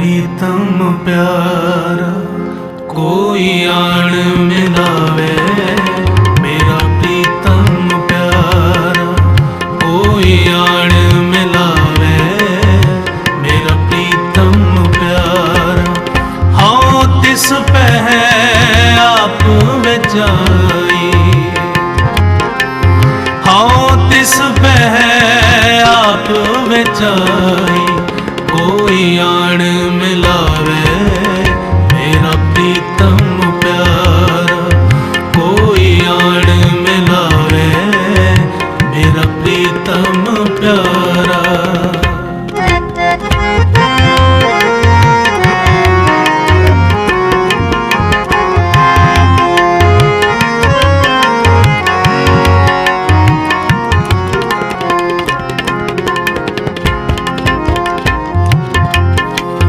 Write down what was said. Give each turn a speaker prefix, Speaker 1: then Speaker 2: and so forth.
Speaker 1: ਪ੍ਰੀਤਮ ਪਿਆਰਾ, ਕੋਈ ਆਣ ਮਿਲਾਵੇ। ਮੇਰਾ ਪ੍ਰੀਤਮ ਪਿਆਰਾ, ਕੋਈ ਆਣ ਮਿਲਾਵੇ। ਮੇਰਾ ਪ੍ਰੀਤਮ ਪਿਆਰਾ ਹਉ ਤਿਸ ਪਹਿ ਆਪ ਵਿਚਾਈ ਹਉ ਤਿਸ ਪਹਿ ਆਪ ਵਿਚਾਈ ਕੋਈ ਆਣ ਮਿਲਾਵੇ ਮੇਰਾ ਪ੍ਰੀਤਮ ਪਿਆਰਾ ਕੋਈ ਆਣ ਮਿਲਾਵੇ ਮੇਰਾ ਪ੍ਰੀਤਮ ਪਿਆਰਾ।